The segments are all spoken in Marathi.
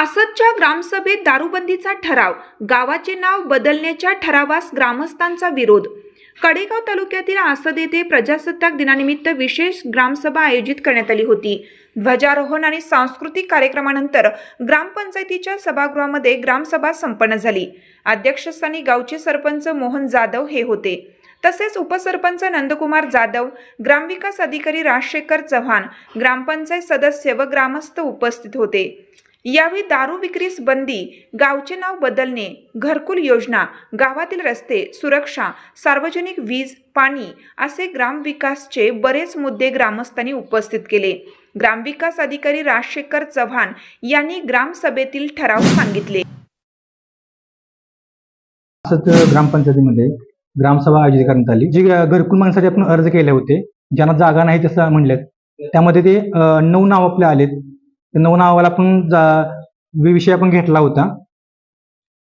आसदच्या ग्रामसभेत दारूबंदीचा ठराव गावाचे नाव बदलण्याच्या ठरावास ग्रामस्थांचा विरोध. कडेगाव तालुक्यातील आसद येथे प्रजासत्ताक दिनानिमित्त विशेष ग्रामसभा आयोजित करण्यात आली होती. ध्वजारोहण आणि सांस्कृतिक कार्यक्रमानंतर ग्रामपंचायतीच्या सभागृहामध्ये ग्रामसभा संपन्न झाली. अध्यक्षस्थानी गावचे सरपंच मोहन जाधव हे होते. तसेच उपसरपंच नंदकुमार जाधव ग्रामविकास अधिकारी राजशेखर चव्हाण ग्रामपंचायत सदस्य व ग्रामस्थ उपस्थित होते. यावेळी दारू विक्रीस बंदी गावचे नाव बदलणे घरकुल योजना गावातील रस्ते सुरक्षा सार्वजनिक वीज पाणी असे ग्रामविकासचे बरेच मुद्दे ग्रामस्थांनी उपस्थित केले. ग्रामविकास अधिकारी राजशेखर चव्हाण यांनी ग्रामसभेतील ठराव सांगितले. ग्रामपंचायतीमध्ये ग्रामसभा आयोजित करण्यात आली. जी घरकुल मागण्यासाठी आपण अर्ज केले होते ज्यांना जागा नाही तसं म्हणलेत त्यामध्ये ते नऊ नाव आपले आलेत. नऊ नावाला आपण जा- विषय आपण घेतला होता.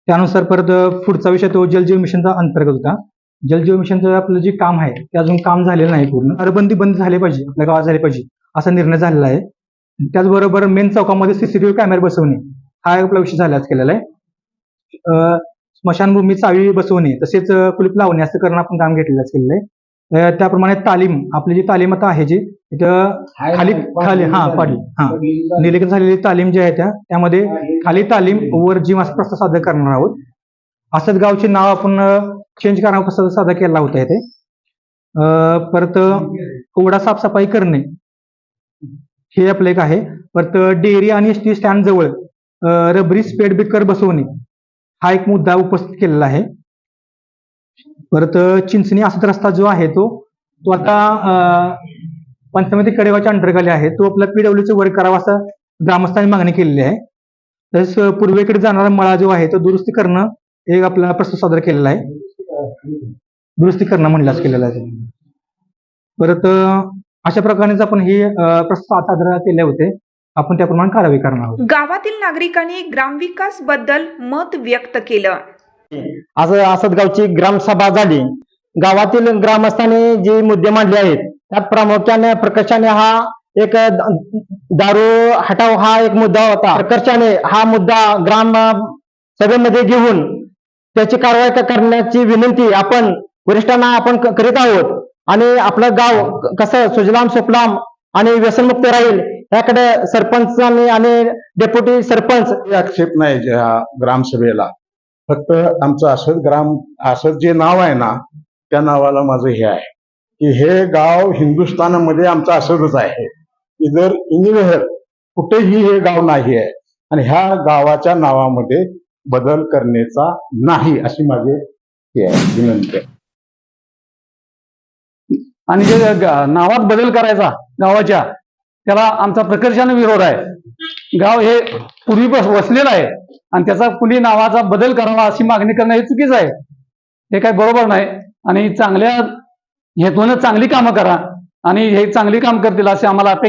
त्यानुसार परत पुढचा विषय तो जलजीव मिशनचा अंतर्गत होता. जलजीव मिशनचं आपलं जे काम आहे ते अजून काम झालेलं नाही पूर्ण. अरबंदी बंद झाले पाहिजे आपल्या गावात झाले पाहिजे असा निर्णय झालेला आहे. त्याचबरोबर मेन चौकामध्ये सीसीटीव्ही कॅमेरे बसवणे हा एक आपला विषय झालाच केलेला आहे. स्मशानभूमी चावी बसवणे तसेच कुलीप लावणे असं करणं आपण काम घेतलेलं केलेलं आहे. त्याप्रमाणे तालीम आपली जी तालीम आता आहे जी इथं खाली खाली हा पाडी हा. निलंबन झालेली तालीम जी आहे त्या त्यामध्ये खाली तालीम वर जिम असा प्रस्ताव सादर करणार आहोत असंच गावचे नाव आपण चेंज करण्याचा प्रस्ताव सादर केला होता इथे. अ, परत कोवडा साफसफाई करणे हे आपलं एक आहे. परत डेअरी आणि एस टी स्टँड जवळ रबरी स्पेड ब्रेकर बसवणे हा एक मुद्दा उपस्थित केलेला आहे. परत चिंचणी असत रस्ता जो आहे तो तो आता पंचमती कडेगावच्या अंडरखाली आहे. तो आपला पीडब्ल्यूचे वर्क करावा असं ग्रामस्थांनी मागणी केलेली आहे. तसेच पूर्वेकडे जाणारा मळा जो आहे तो दुरुस्ती करणं एक आपला प्रस्ताव सादर केलेला आहे. दुरुस्ती करणं म्हणलाच केलेला आहे. परत अशा प्रकारेच आपण हे प्रस्ताव सादर केले होते. आपण त्याप्रमाणे कारवाई करणार आहोत. गावातील नागरिकांनी ग्रामविकासबद्दल मत व्यक्त केलं. असं आसदगावची ग्रामसभा झाली. गावातील ग्रामस्थांनी जे मुद्दे मांडले आहेत त्यात प्रामुख्याने प्रकर्षाने हा एक दारू हटाव हा एक मुद्दा होता. प्रकर्षाने हा मुद्दा ग्राम सभेमध्ये घेऊन त्याची कारवाई करण्याची विनंती आपण वरिष्ठांना आपण करीत आहोत. आणि आपलं गाव कसं सुजलाम सुफलाम आणि व्यसनमुक्त राहील याकडे सरपंचांनी आणि डेप्युटी सरपंच आक्षेप नाही ज्या ग्रामसभेला फक्त आमचं असं ग्राम असं जे नाव आहे ना त्या नावाला माझं हे आहे. की हे गाव हिंदुस्थानामध्ये आमचं असंच आहे. इधर इनिवेहर कुठेही हे गाव नाही आहे आणि ह्या गावाच्या नावामध्ये बदल करण्याचा नाही अशी माझी हे आहे विनंती आहे. आणि जे नावात बदल करायचा गावाच्या त्याला आमचा प्रकर्षाने विरोध आहे. गाव हे पूर्वी वसलेलं आहे आणि त्याचा कुणी नावाचा बदल करावा अशी मागणी करणं हे चुकीचं आहे. हे काही बरोबर नाही. आणि चांगल्या हेतून चांगली कामं करा आणि हे चांगली काम करतील असे आम्हाला अपेक्षा